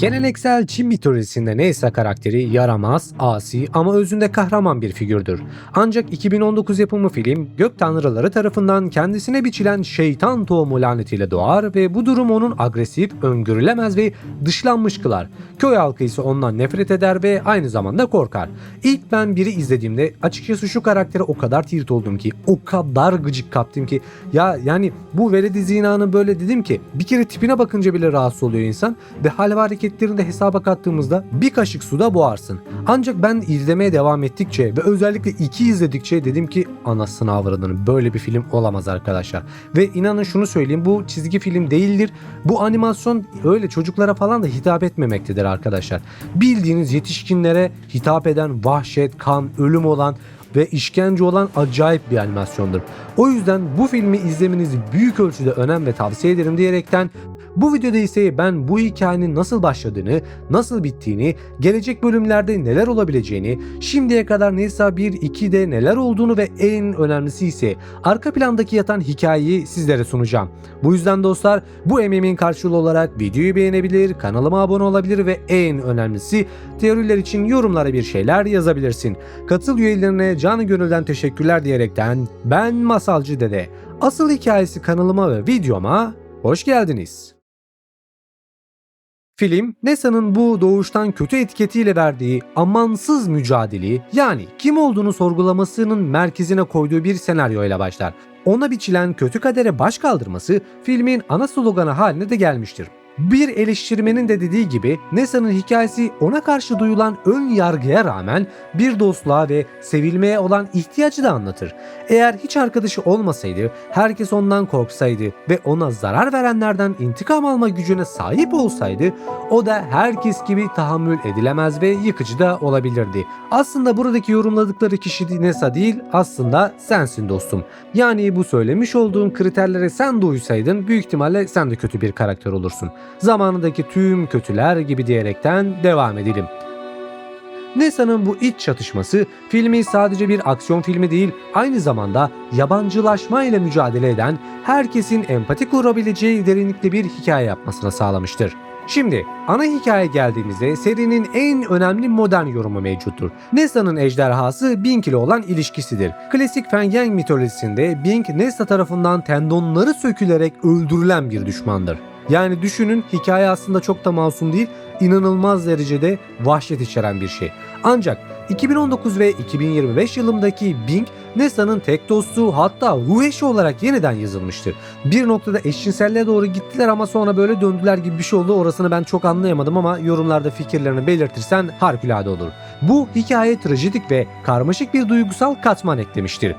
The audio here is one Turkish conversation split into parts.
Geleneksel Çin mitolojisinde Neysa karakteri yaramaz, asi ama özünde kahraman bir figürdür. Ancak 2019 yapımı film gök tanrıları tarafından kendisine biçilen şeytan tohumu lanetiyle doğar ve bu durum onun agresif, öngörülemez ve dışlanmış kılar. Köy halkı ise ondan nefret eder ve aynı zamanda korkar. İlk ben biri izlediğimde açıkçası şu karaktere o kadar tilt oldum ki, o kadar gıcık kaptım ki ya yani bu Veledi Zina'nın böyle dedim ki bir kere tipine bakınca bile rahatsız oluyor insan ve hal ve hareketlerini de hesaba kattığımızda bir kaşık suda boğarsın. Ancak ben izlemeye devam ettikçe ve özellikle iki izledikçe dedim ki anasını avradını böyle bir film olamaz arkadaşlar. Ve inanın şunu söyleyeyim bu çizgi film değildir. Bu animasyon öyle çocuklara falan da hitap etmemektedir arkadaşlar. Bildiğiniz yetişkinlere hitap eden vahşet, kan, ölüm olan ve işkence olan acayip bir animasyondur. O yüzden bu filmi izlemenizi büyük ölçüde önem ve tavsiye ederim diyerekten bu videoda ise ben bu hikayenin nasıl başladığını, nasıl bittiğini, gelecek bölümlerde neler olabileceğini, şimdiye kadar Nisa 1, 2'de neler olduğunu ve en önemlisi ise arka plandaki yatan hikayeyi sizlere sunacağım. Bu yüzden dostlar bu emeğimin karşılığı olarak videoyu beğenebilir, kanalıma abone olabilir ve en önemlisi teoriler için yorumlara bir şeyler yazabilirsin. Katıl üyelerine canı gönülden teşekkürler diyerekten ben Masalcı Dede. Asıl hikayesi kanalıma ve videoma hoş geldiniz. Film, Nesa'nın bu doğuştan kötü etiketiyle verdiği amansız mücadeleyi yani kim olduğunu sorgulamasının merkezine koyduğu bir senaryoyla başlar. Ona biçilen kötü kadere baş kaldırması filmin ana sloganı haline de gelmiştir. Bir eleştirmenin de dediği gibi Nesa'nın hikayesi ona karşı duyulan ön yargıya rağmen bir dostluğa ve sevilmeye olan ihtiyacı da anlatır. Eğer hiç arkadaşı olmasaydı, herkes ondan korksaydı ve ona zarar verenlerden intikam alma gücüne sahip olsaydı o da herkes gibi tahammül edilemez ve yıkıcı da olabilirdi. Aslında buradaki yorumladıkları kişi Nesa değil aslında sensin dostum. Yani bu söylemiş olduğun kriterlere sen de uysaydın büyük ihtimalle sen de kötü bir karakter olursun. Zamanındaki tüm kötüler gibi diyerekten devam edelim. Nesa'nın bu iç çatışması filmi sadece bir aksiyon filmi değil, aynı zamanda yabancılaşma ile mücadele eden, herkesin empati kurabileceği derinlikli bir hikaye yapmasına sağlamıştır. Şimdi ana hikaye geldiğimizde serinin en önemli modern yorumu mevcuttur. Nesa'nın ejderhası Bink ile olan ilişkisidir. Klasik Fengyang mitolojisinde Bink Nesa tarafından tendonları sökülerek öldürülen bir düşmandır. Yani düşünün hikaye aslında çok da masum değil, inanılmaz derecede vahşet içeren bir şey. Ancak 2019 ve 2025 yılındaki Bing, Nesa'nın tek dostu hatta eşi olarak yeniden yazılmıştır. Bir noktada eşcinselliğe doğru gittiler ama sonra böyle döndüler gibi bir şey oldu. Orasını ben çok anlayamadım ama yorumlarda fikirlerini belirtirsen harikulade olur. Bu hikaye trajedik ve karmaşık bir duygusal katman eklemiştir.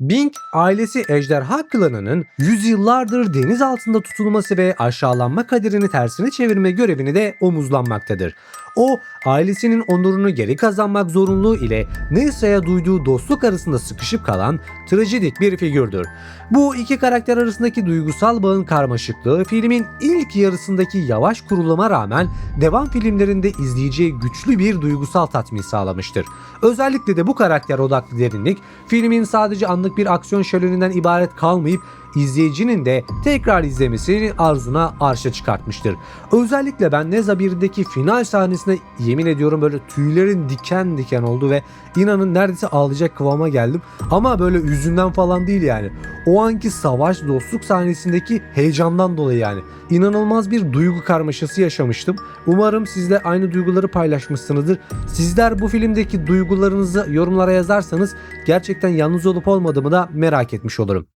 Bing ailesi ejderha klanının yüzyıllardır deniz altında tutulması ve aşağılanma kaderini tersine çevirme görevini de omuzlanmaktadır. O ailesinin onurunu geri kazanmak zorunluluğu ile Nesa'ya duyduğu dostluk arasında sıkışıp kalan trajedik bir figürdür. Bu iki karakter arasındaki duygusal bağın karmaşıklığı filmin ilk yarısındaki yavaş kuruluma rağmen devam filmlerinde izleyiciye güçlü bir duygusal tatmin sağlamıştır. Özellikle de bu karakter odaklı derinlik filmin sadece anlık bir aksiyon şöleninden ibaret kalmayıp izleyicinin de tekrar izlemesini arzuna arşa çıkartmıştır. Özellikle ben Neza 1'deki final sahnesine yemin ediyorum böyle tüylerin diken diken oldu ve inanın neredeyse ağlayacak kıvama geldim. Ama böyle yüzünden falan değil yani. O anki savaş dostluk sahnesindeki heyecandan dolayı yani. İnanılmaz bir duygu karmaşası yaşamıştım. Umarım siz de aynı duyguları paylaşmışsınızdır. Sizler bu filmdeki duygularınızı yorumlara yazarsanız gerçekten yalnız olup olmadığımı da merak etmiş olurum.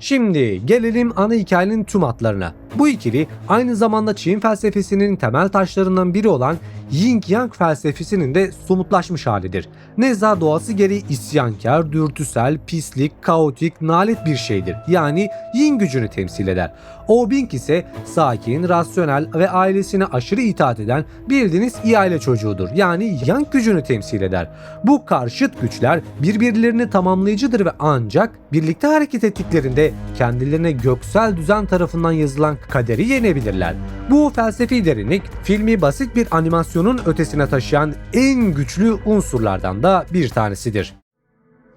Şimdi gelelim ana hikayenin tüm hatlarına. Bu ikili aynı zamanda Çin felsefesinin temel taşlarından biri olan Yin Yang felsefesinin de somutlaşmış halidir. Neza doğası gereği isyankar, dürtüsel, pislik, kaotik, nalet bir şeydir. Yani yin gücünü temsil eder. Obing ise sakin, rasyonel ve ailesine aşırı itaat eden bildiğiniz iyi aile çocuğudur. Yani yang gücünü temsil eder. Bu karşıt güçler birbirlerini tamamlayıcıdır ve ancak birlikte hareket ettiklerinde kendilerine göksel düzen tarafından yazılan kaderi yenebilirler. Bu felsefi derinlik filmi basit bir animasyonun ötesine taşıyan en güçlü unsurlardan da bir tanesidir.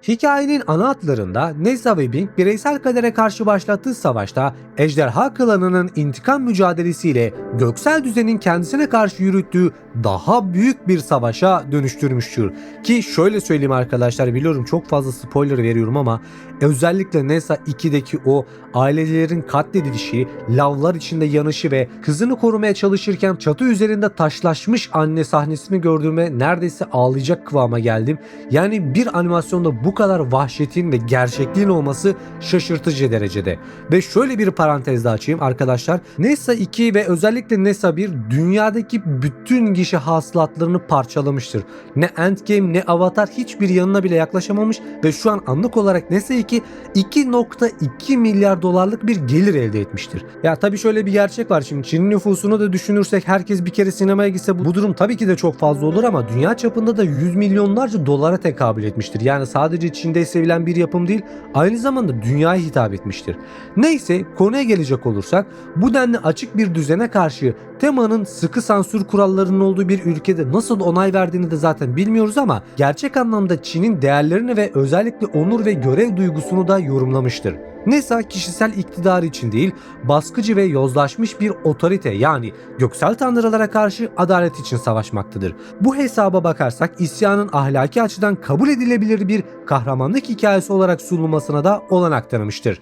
Hikayenin ana hatlarında Nessa ve Bing bireysel kadere karşı başlattığı savaşta Ejderha Klanı'nın intikam mücadelesiyle göksel düzenin kendisine karşı yürüttüğü daha büyük bir savaşa dönüştürmüştür. Ki şöyle söyleyeyim arkadaşlar biliyorum çok fazla spoiler veriyorum ama özellikle Nessa 2'deki o ailelerin katledilişi, lavlar içinde yanışı ve kızını korumaya çalışırken çatı üzerinde taşlaşmış anne sahnesini gördüğüme neredeyse ağlayacak kıvama geldim. Yani bir animasyonda bu kadar vahşetin ve gerçekliğin olması şaşırtıcı derecede. Ve şöyle bir parantez daha açayım arkadaşlar. Nessa 2 ve özellikle Nessa 1 dünyadaki bütün gişe hasılatlarını parçalamıştır. Ne Endgame ne Avatar hiçbir yanına bile yaklaşamamış ve şu an anlık olarak Nessa 2 2.2 milyar dolarlık bir gelir elde etmiştir. Ya tabii şöyle bir gerçek var şimdi Çin'in nüfusunu da düşünürsek herkes bir kere sinemaya gitse bu durum tabii ki de çok fazla olur ama dünya çapında da 100 milyonlarca dolara tekabül etmiştir. Yani sadece Çin'de sevilen bir yapım değil aynı zamanda dünyaya hitap etmiştir. Neyse konuya gelecek olursak bu denli açık bir düzene karşı temanın sıkı sansür kurallarının olduğu bir ülkede nasıl onay verdiğini de zaten bilmiyoruz ama gerçek anlamda Çin'in değerlerini ve özellikle onur ve görev duygusunu da yorumlamıştır. Nesa kişisel iktidar için değil, baskıcı ve yozlaşmış bir otorite yani göksel tanrılara karşı adalet için savaşmaktadır. Bu hesaba bakarsak isyanın ahlaki açıdan kabul edilebilir bir kahramanlık hikayesi olarak sunulmasına da olanak tanımıştır.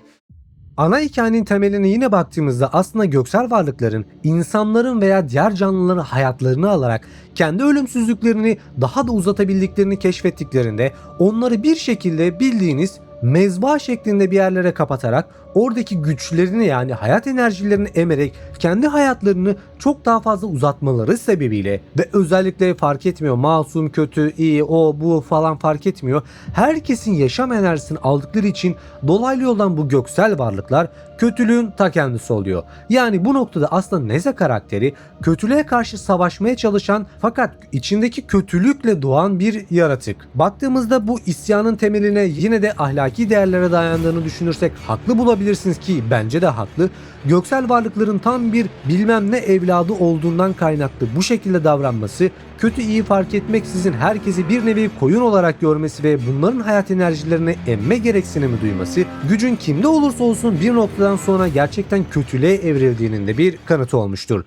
Ana hikayenin temeline yine baktığımızda aslında göksel varlıkların insanların veya diğer canlıların hayatlarını alarak kendi ölümsüzlüklerini daha da uzatabildiklerini keşfettiklerinde onları bir şekilde bildiğiniz mezba şeklinde bir yerlere kapatarak oradaki güçlerini yani hayat enerjilerini emerek kendi hayatlarını çok daha fazla uzatmaları sebebiyle ve özellikle fark etmiyor masum kötü iyi o bu falan fark etmiyor. Herkesin yaşam enerjisini aldıkları için dolaylı yoldan bu göksel varlıklar kötülüğün ta kendisi oluyor. Yani bu noktada aslında Neze karakteri kötülüğe karşı savaşmaya çalışan fakat içindeki kötülükle doğan bir yaratık. Baktığımızda bu isyanın temeline yine de ahlaki değerlere dayandığını düşünürsek haklı bulabilirsiniz ki bence de haklı. Göksel varlıkların tam bir bilmem ne evladı olduğundan kaynaklı bu şekilde davranması kötü iyi fark etmeksizin herkesi bir nevi koyun olarak görmesi ve bunların hayat enerjilerini emme gereksinimi duyması gücün kimde olursa olsun bir noktadan sonra gerçekten kötülüğe evrildiğinin de bir kanıtı olmuştur.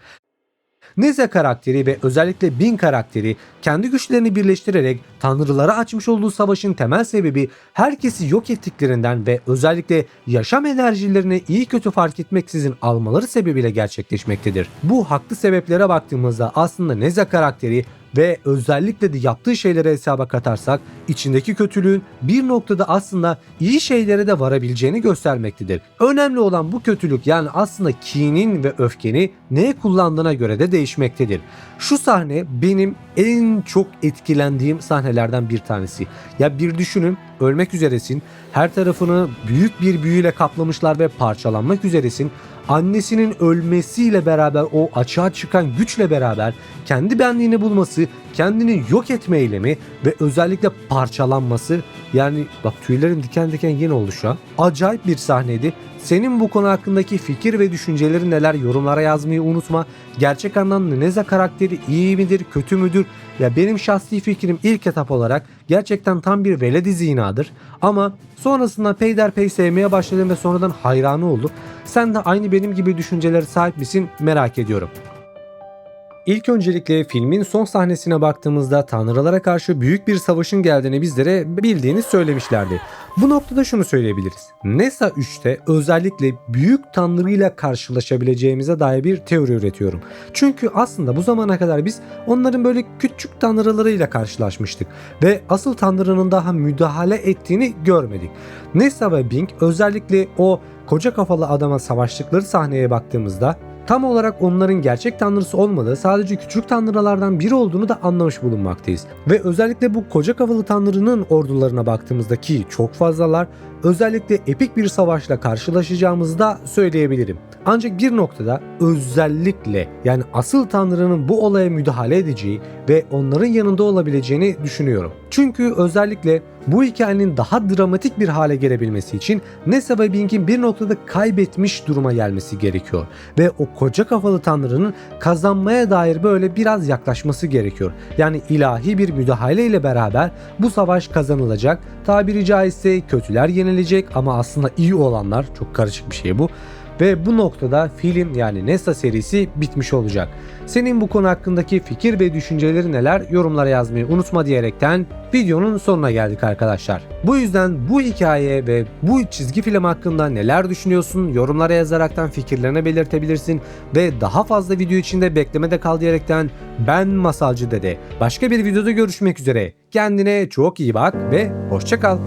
Neze karakteri ve özellikle Bin karakteri kendi güçlerini birleştirerek tanrılara açmış olduğu savaşın temel sebebi herkesi yok ettiklerinden ve özellikle yaşam enerjilerini iyi kötü fark etmeksizin almaları sebebiyle gerçekleşmektedir. Bu haklı sebeplere baktığımızda aslında Neze karakteri ve özellikle de yaptığı şeylere hesaba katarsak içindeki kötülüğün bir noktada aslında iyi şeylere de varabileceğini göstermektedir. Önemli olan bu kötülük yani aslında kinin ve öfkeni neye kullandığına göre de değişmektedir. Şu sahne benim en çok etkilendiğim sahnelerden bir tanesi. Ya bir düşünün ölmek üzeresin. Her tarafını büyük bir büyüyle kaplamışlar ve parçalanmak üzeresin annesinin ölmesiyle beraber o açığa çıkan güçle beraber kendi benliğini bulması, kendini yok etme eylemi ve özellikle parçalanması yani bak tüylerim diken diken yine oldu. Acayip bir sahneydi. Senin bu konu hakkındaki fikir ve düşünceleri neler yorumlara yazmayı unutma. Gerçek anlamda Neza karakteri iyi midir, kötü müdür? Ya benim şahsi fikrim ilk etap olarak gerçekten tam bir veledi zinadır. Ama sonrasında peyderpey sevmeye başladım ve sonradan hayranı oldum. Sen de aynı benim gibi düşüncelere sahip misin merak ediyorum. İlk öncelikle filmin son sahnesine baktığımızda tanrılara karşı büyük bir savaşın geldiğini bizlere bildiğini söylemişlerdi. Bu noktada şunu söyleyebiliriz. Nesa 3'te özellikle büyük tanrıyla karşılaşabileceğimize dair bir teori üretiyorum. Çünkü aslında bu zamana kadar biz onların böyle küçük tanrılarıyla karşılaşmıştık ve asıl tanrının daha müdahale ettiğini görmedik. Nesa ve Bing özellikle o koca kafalı adama savaştıkları sahneye baktığımızda tam olarak onların gerçek tanrısı olmadığı sadece küçük tanrılardan biri olduğunu da anlamış bulunmaktayız. Ve özellikle bu koca kafalı tanrının ordularına baktığımızda ki çok fazlalar özellikle epik bir savaşla karşılaşacağımızı da söyleyebilirim. Ancak bir noktada özellikle yani asıl tanrının bu olaya müdahale edeceği ve onların yanında olabileceğini düşünüyorum. Çünkü özellikle Bu hikayenin daha dramatik bir hale gelebilmesi için Nessa ve Bing'in bir noktada kaybetmiş duruma gelmesi gerekiyor. Ve o koca kafalı tanrının kazanmaya dair böyle biraz yaklaşması gerekiyor. Yani ilahi bir müdahale ile beraber bu savaş kazanılacak. Tabiri caizse kötüler yenilecek ama aslında iyi olanlar çok karışık bir şey bu. Ve bu noktada film yani Nessa serisi bitmiş olacak. Senin bu konu hakkındaki fikir ve düşünceleri neler yorumlara yazmayı unutma diyerekten videonun sonuna geldik arkadaşlar. Bu yüzden bu hikaye ve bu çizgi film hakkında neler düşünüyorsun yorumlara yazaraktan fikirlerini belirtebilirsin ve daha fazla video içinde beklemede kal diyerekten ben Masalcı Dede. Başka bir videoda görüşmek üzere. Kendine çok iyi bak ve hoşça kal.